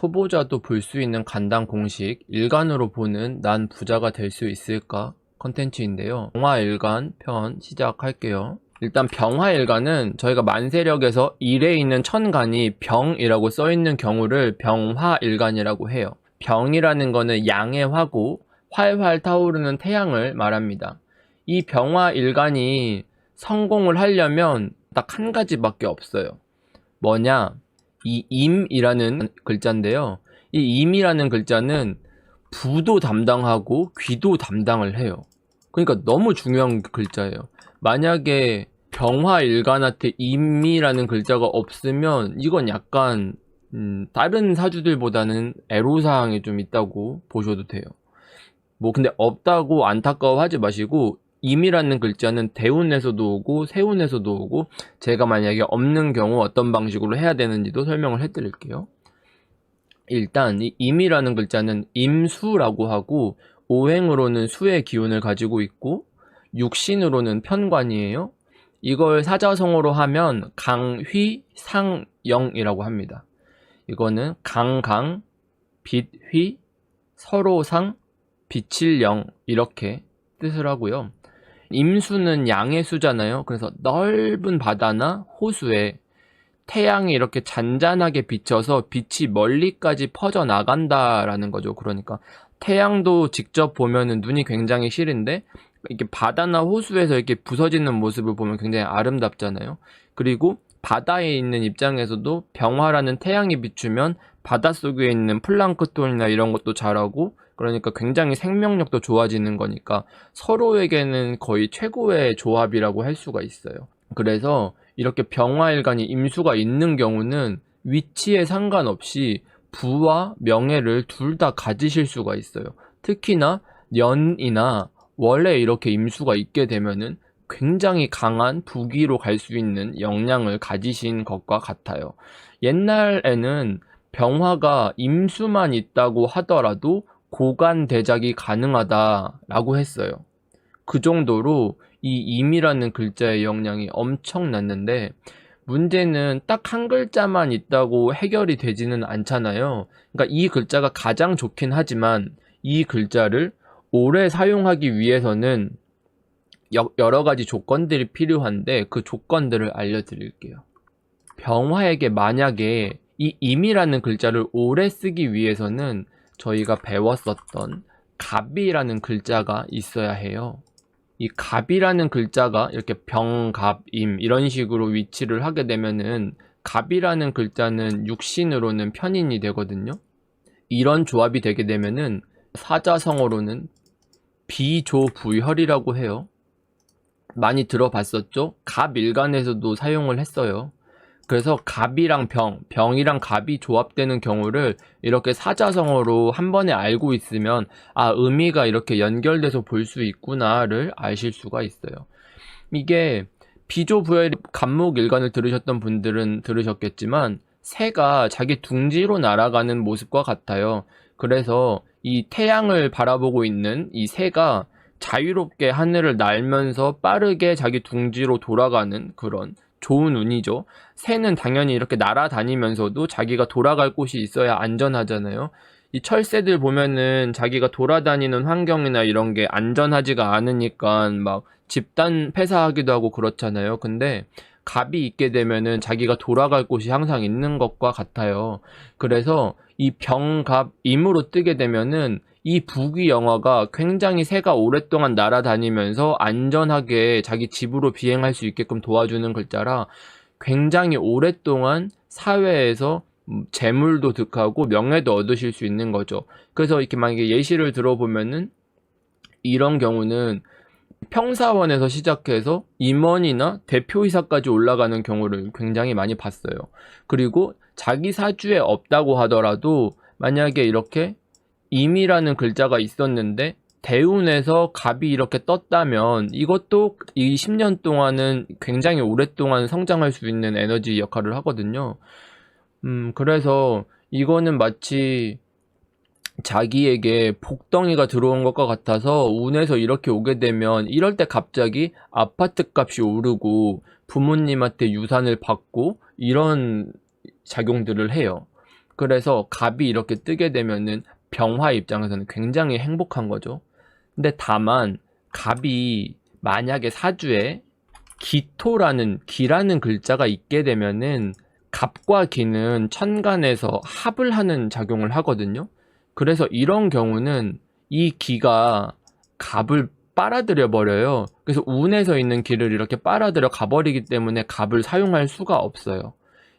초보자도 볼 수 있는 간단 공식 일간으로 보는 난 부자가 될 수 있을까 컨텐츠인데요. 병화일간 편 시작할게요. 일단 병화일간은 저희가 만세력에서 일에 있는 천간이 병이라고 써 있는 경우를 병화일간이라고 해요. 병이라는 거는 양의 화고 활활 타오르는 태양을 말합니다. 이 병화일간이 성공을 하려면 딱 한 가지밖에 없어요. 뭐냐? 이 임이라는 글자인데요. 이 임이라는 글자는 부도 담당하고 귀도 담당을 해요. 그러니까 너무 중요한 글자예요. 만약에 병화일간한테 임이라는 글자가 없으면 이건 약간 음, 다른 사주들보다는 애로사항이 좀 있다고 보셔도 돼요. 뭐 근데 없다고 안타까워하지 마시고 임이라는 글자는 대운에서도 오고 세운에서도 오고 제가 만약에 없는 경우 어떤 방식으로 해야 되는지도 설명을 해드릴게요. 일단 이 임이라는 글자는 임수라고 하고 오행으로는 수의 기운을 가지고 있고 육신으로는 편관이에요. 이걸 사자성어로 하면 강휘상영이라고 합니다. 이거는 강강, 빛휘, 서로상, 빛일영 이렇게 뜻을 하고요. 임수는 양의 수잖아요. 그래서 넓은 바다나 호수에 태양이 이렇게 잔잔하게 비쳐서 빛이 멀리까지 퍼져 나간다라는 거죠. 그러니까 태양도 직접 보면은 눈이 굉장히 싫은데 이렇게 바다나 호수에서 이렇게 부서지는 모습을 보면 굉장히 아름답잖아요. 그리고 바다에 있는 입장에서도 병화라는 태양이 비추면 바닷속에 있는 플랑크톤이나 이런 것도 자라고 그러니까 굉장히 생명력도 좋아지는 거니까 서로에게는 거의 최고의 조합이라고 할 수가 있어요. 그래서 이렇게 병화일간이 임수가 있는 경우는 위치에 상관없이 부와 명예를 둘 다 가지실 수가 있어요. 특히나 년이나 원래 이렇게 임수가 있게 되면은 굉장히 강한 부기로 갈 수 있는 역량을 가지신 것과 같아요. 옛날에는 병화가 임수만 있다고 하더라도 고관 대작이 가능하다라고 했어요. 그 정도로 이 임이라는 글자의 역량이 엄청났는데 문제는 딱 한 글자만 있다고 해결이 되지는 않잖아요. 그러니까 이 글자가 가장 좋긴 하지만 이 글자를 오래 사용하기 위해서는 여- 여러 가지 조건들이 필요한데 그 조건들을 알려드릴게요. 병화에게 만약에 이 임이라는 글자를 오래 쓰기 위해서는 저희가 배웠었던 갑이라는 글자가 있어야 해요. 이 갑이라는 글자가 이렇게 병갑임 이런 식으로 위치를 하게 되면은 갑이라는 글자는 육신으로는 편인이 되거든요. 이런 조합이 되게 되면은 사자성어로는 비조부혈이라고 해요. 많이 들어봤었죠? 갑일간에서도 사용을 했어요. 그래서 갑이랑 병, 병이랑 갑이 조합되는 경우를 이렇게 사자성어로 한 번에 알고 있으면 아 의미가 이렇게 연결돼서 볼 수 있구나를 아실 수가 있어요. 이게 비조부혈 간목 일간을 들으셨던 분들은 들으셨겠지만 새가 자기 둥지로 날아가는 모습과 같아요. 그래서 이 태양을 바라보고 있는 이 새가 자유롭게 하늘을 날면서 빠르게 자기 둥지로 돌아가는 그런 좋은 운이죠. 새는 당연히 이렇게 날아다니면서도 자기가 돌아갈 곳이 있어야 안전하잖아요. 이 철새들 보면은 자기가 돌아다니는 환경이나 이런 게 안전하지가 않으니까 막 집단 폐사하기도 하고 그렇잖아요. 근데 갑이 있게 되면은 자기가 돌아갈 곳이 항상 있는 것과 같아요. 그래서 이 병갑임으로 뜨게 되면은 이 부귀 영화가 굉장히 새가 오랫동안 날아다니면서 안전하게 자기 집으로 비행할 수 있게끔 도와주는 글자라 굉장히 오랫동안 사회에서 음, 재물도 득하고 명예도 얻으실 수 있는 거죠. 그래서 이렇게 만약에 예시를 들어보면은 이런 경우는 평사원에서 시작해서 임원이나 대표이사까지 올라가는 경우를 굉장히 많이 봤어요. 그리고 자기 사주에 없다고 하더라도 만약에 이렇게 임이라는 글자가 있었는데 대운에서 갑이 이렇게 떴다면 이것도 이 10년 동안은 굉장히 오랫동안 성장할 수 있는 에너지 역할을 하거든요. 음, 그래서 이거는 마치 자기에게 복덩이가 들어온 것과 같아서 운에서 이렇게 오게 되면 이럴 때 갑자기 아파트 값이 오르고 부모님한테 유산을 받고 이런 작용들을 해요. 그래서 갑이 이렇게 뜨게 되면은 병화 입장에서는 굉장히 행복한 거죠. 근데 다만 갑이 만약에 사주에 기토라는 기라는 글자가 있게 되면은 갑과 기는 천간에서 합을 하는 작용을 하거든요. 그래서 이런 경우는 이 기가 갑을 빨아들여 버려요. 그래서 운에서 있는 기를 이렇게 빨아들여 가버리기 때문에 갑을 사용할 수가 없어요.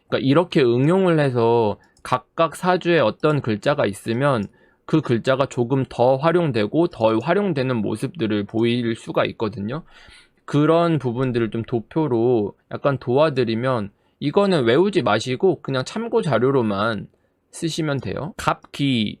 그러니까 이렇게 응용을 해서 각각 사주에 어떤 글자가 있으면 그 글자가 조금 더 활용되고 더 활용되는 모습들을 보일 수가 있거든요. 그런 부분들을 좀 도표로 약간 도와드리면 이거는 외우지 마시고 그냥 참고 자료로만 쓰시면 돼요. 갑기,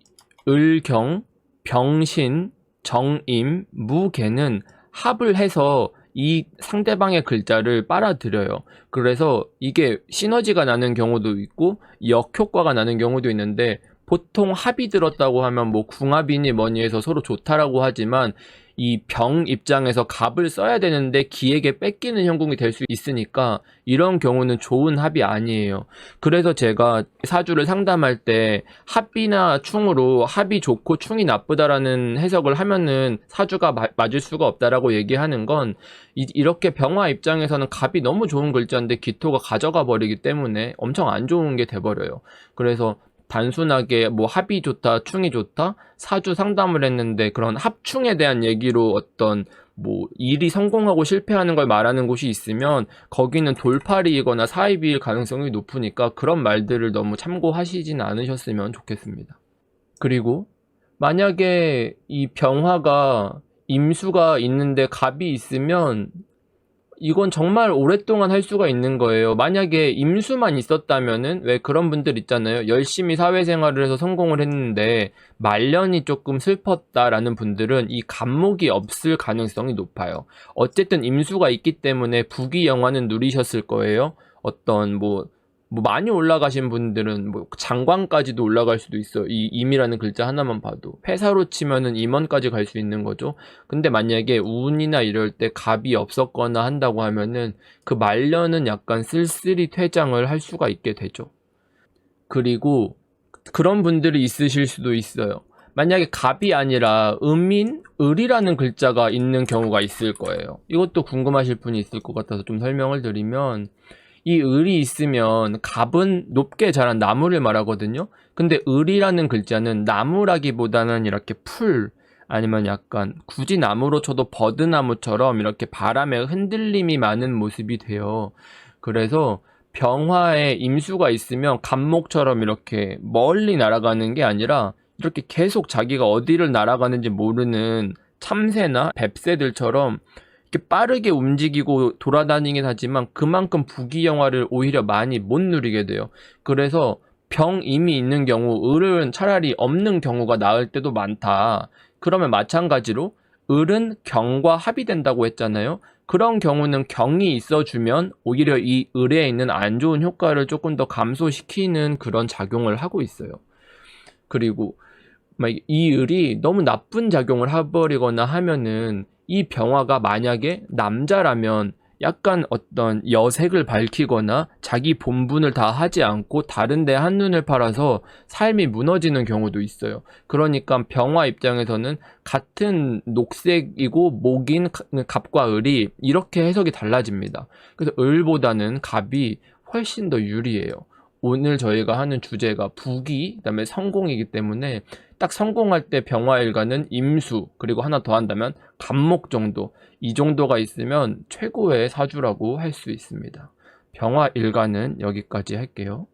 을경, 병신, 정임, 무개는 합을 해서 이 상대방의 글자를 빨아들여요. 그래서 이게 시너지가 나는 경우도 있고 역효과가 나는 경우도 있는데 보통 합이 들었다고 하면 뭐 궁합이니 뭐니 해서 서로 좋다라고 하지만 이 병 입장에서 갑을 써야 되는데 기에게 뺏기는 형국이 될 수 있으니까 이런 경우는 좋은 합이 아니에요. 그래서 제가 사주를 상담할 때 합이나 충으로 합이 좋고 충이 나쁘다라는 해석을 하면은 사주가 마- 맞을 수가 없다라고 얘기하는 건 이, 이렇게 병화 입장에서는 갑이 너무 좋은 글자인데 기토가 가져가 버리기 때문에 엄청 안 좋은 게 돼버려요. 그래서 단순하게 뭐 합이 좋다, 충이 좋다, 사주 상담을 했는데 그런 합충에 대한 얘기로 어떤 뭐 일이 성공하고 실패하는 걸 말하는 곳이 있으면 거기는 돌팔이거나 사입일 가능성이 높으니까 그런 말들을 너무 참고하시진 않으셨으면 좋겠습니다. 그리고 만약에 이 병화가 임수가 있는데 갑이 있으면 이건 정말 오랫동안 할 수가 있는 거예요. 만약에 임수만 있었다면은 왜 그런 분들 있잖아요. 열심히 사회생활을 해서 성공을 했는데 말년이 조금 슬펐다라는 분들은 이 간목이 없을 가능성이 높아요. 어쨌든 임수가 있기 때문에 부귀 영화는 누리셨을 거예요. 어떤 뭐, 뭐 많이 올라가신 분들은 뭐 장관까지도 올라갈 수도 있어요. 이 임이라는 글자 하나만 봐도 회사로 치면은 임원까지 갈 수 있는 거죠. 근데 만약에 운이나 이럴 때 갑이 없었거나 한다고 하면은 그 말년은 약간 쓸쓸히 퇴장을 할 수가 있게 되죠. 그리고 그런 분들이 있으실 수도 있어요. 만약에 갑이 아니라 음인, 을이라는 글자가 있는 경우가 있을 거예요. 이것도 궁금하실 분이 있을 것 같아서 좀 설명을 드리면 이 을이 있으면 갑은 높게 자란 나무를 말하거든요. 근데 을이라는 글자는 나무라기보다는 이렇게 풀 아니면 약간 굳이 나무로 쳐도 버드나무처럼 이렇게 바람에 흔들림이 많은 모습이 돼요. 그래서 병화에 임수가 있으면 갑목처럼 이렇게 멀리 날아가는 게 아니라 이렇게 계속 자기가 어디를 날아가는지 모르는 참새나 뱁새들처럼 이렇게 빠르게 움직이고 돌아다니긴 하지만 그만큼 부귀영화를 오히려 많이 못 누리게 돼요. 그래서 병임이 있는 경우 을은 차라리 없는 경우가 나을 때도 많다. 그러면 마찬가지로 을은 경과 합이 된다고 했잖아요. 그런 경우는 경이 있어주면 오히려 이 을에 있는 안 좋은 효과를 조금 더 감소시키는 그런 작용을 하고 있어요. 그리고 막이 을이 너무 나쁜 작용을 해버리거나 하면은 이 병화가 만약에 남자라면 약간 어떤 여색을 밝히거나 자기 본분을 다 하지 않고 다른데 한눈을 팔아서 삶이 무너지는 경우도 있어요. 그러니까 병화 입장에서는 같은 녹색이고 목인 갑과 을이 이렇게 해석이 달라집니다. 그래서 을보다는 갑이 훨씬 더 유리해요. 오늘 저희가 하는 주제가 부기, 그다음에 성공이기 때문에 딱 성공할 때 병화일가는 임수, 그리고 하나 더 한다면 간목 정도, 이 정도가 있으면 최고의 사주라고 할 수 있습니다. 병화일가는 여기까지 할게요.